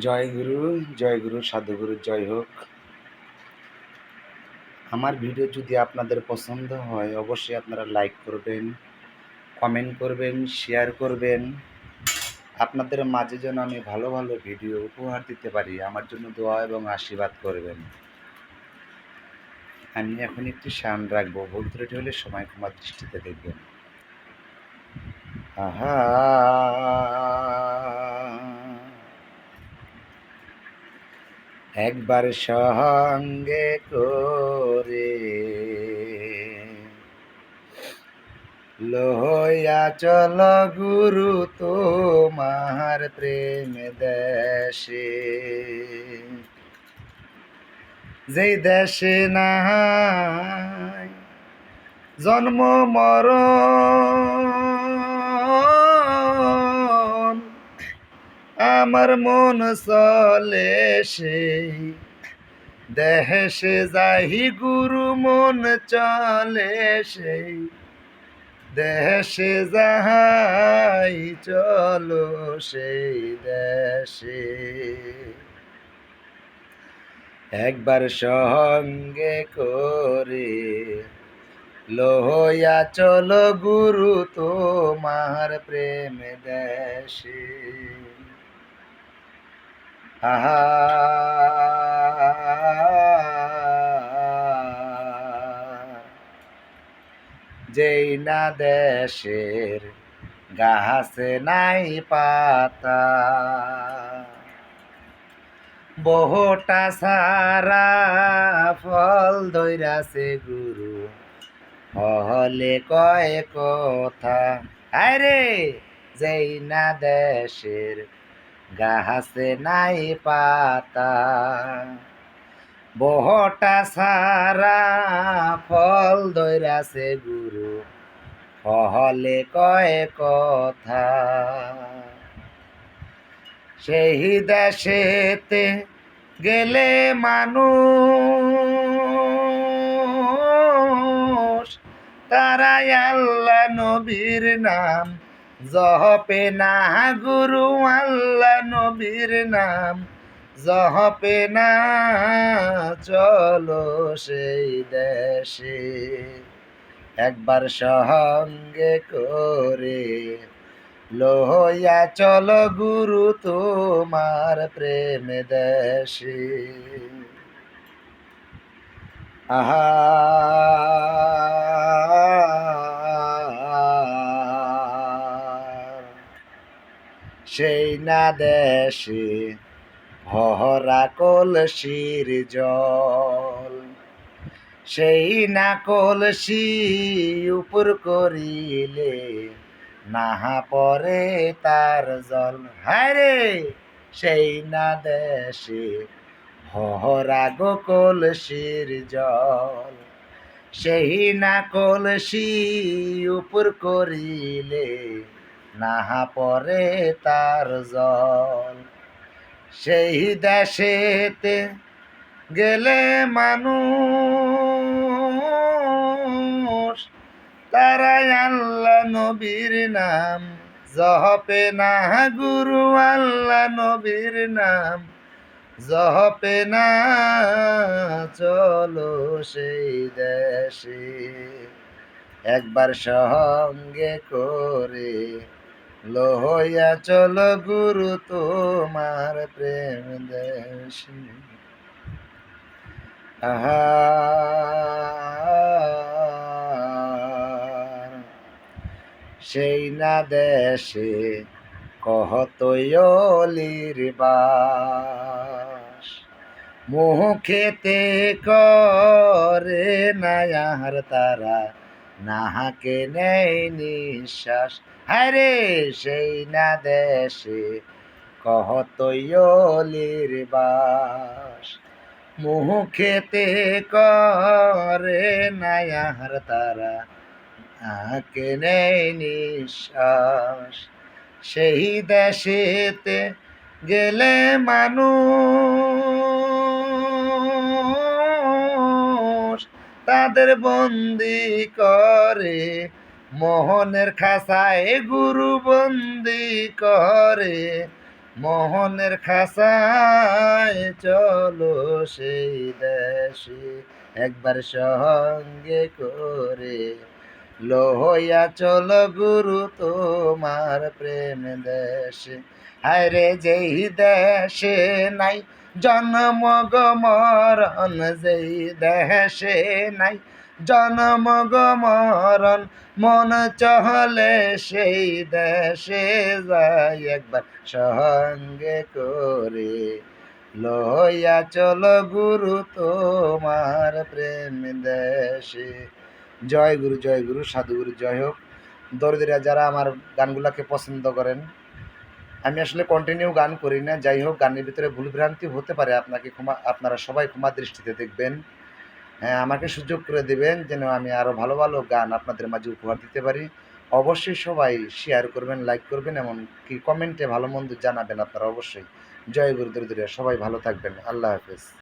জয় গুরু জয় গুরু সাধুগুরু জয় হোক। আমার ভিডিও যদি আপনাদের পছন্দ হয়, অবশ্যই আপনারা লাইক করবেন, কমেন্ট করবেন, শেয়ার করবেন। আপনাদের মাঝে যেন আমি ভালো ভালো ভিডিও উপহার দিতে পারি, আমার জন্য দোয়া এবং আশীর্বাদ করবেন। আমি এখন একটি শান রাখব, ভুল ত্রুটি হলে সময় ক্ষমার দৃষ্টিতে দেখবেন। আহা! একবার সঙ্গে করে। লোহয়া চল গুরু তোমার প্রেম দেশে। যেই দেশে নাই জন্ম মরণ আমার মন চলে সেই। দেশে যাহি গুরু মন চলে সেই। দেশে যাহাই চলো সেই দেশে। একবার সঙ্গে করে লোহয়া চলো গুরু তোমার প্রেম দেশে। যেই না দেশের গাছে নাই পাতা, বহুটা সারা ফল ধৈরাছে গুরু হলে কয় কথা। আরে যেই না দেশের গাছে নাই পাতা। বহটা সারা ফল ধৈরাছে গুরু হলে কয় কথা। সেই দেশেতে গেলে মানুষ তারা আল্লাহ নবীর নাম জহপে না গুরু আল্লাহ নবীর নাম। জহপে না চলো সেই দেশে। একবার সঙ্গে করে লোহয়া চল গুরু তোমার প্রেম দেশে। আহা সেই না দেশে, ভরা কলসির জল। সেই না কলসি উপর করিলে নাহা পরে তার জল। হায়রে সেই না দেশে, ভরা গো কলসির জল। সেই না কলসি উপর করিলে নাহা পরে তার জল। সেই দেশেতে গেলে মানুষ তারা আল্লাহ নবীর নাম। জহপে না গুরু আল্লাহ নবীর নাম। জহপে না চলো সেই দেশে। একবার সঙ্গে করে লোহয়া চল গুরু তোমার প্রেম দেশে। আহা। সেই না দেশে কহতলির বাস। মুখেতে করে নায়ার তারা, নাহাকে নেই নিঃশ্বাস। হায়রে সেই না দেশে কহতলির বাস। মুখেতে করে নায়ার তারা, আঁকে নেই নিঃশ্বাস। সেই দেশেতে গেলে মানুষ তাদের বন্দি করে। মোহনের খাসায় গুরু বন্দি করে, মোহনের খাসায় চলো সেই দেশে একবার সঙ্গে করে। লোহইয়া চল গুরু, তোমার প্রেম দেশে। হায় রে, যেই দেশে নাই জন্ম গমরণ যেই দেশে নাই জন্ম গমরণ, মন চহলে সেই দেশে যাই একবার সঙ্গে করে লইয়া চল গুরু তোমার প্রেম দেশে। জয় গুরু জয় গুরু, সাধুগুরু, জয় হোক। দরিদ্ররা যারা আমার গানগুলাকে পছন্দ করেন, আমি আসলে কন্টিনিউ গান করি না। যাই হোক, গানের ভিতরে ভুলভ্রান্তি হতে পারে। আপনাকে ক্ষমা, আপনারা সবাই ক্ষমা দৃষ্টিতে দেখবেন। আমাকে সুযোগ করে দেবেন যেন আমি আরও ভালো ভালো গান আপনাদের মাঝে উপহার দিতে পারি। অবশ্যই সবাই শেয়ার করবেন লাইক করবেন এমন কি কমেন্টে ভালো মন্দ জানাবেন আপনারা অবশ্যই। জয় গুরু সবাই ভালো থাকবেন। আল্লাহ হাফেজ।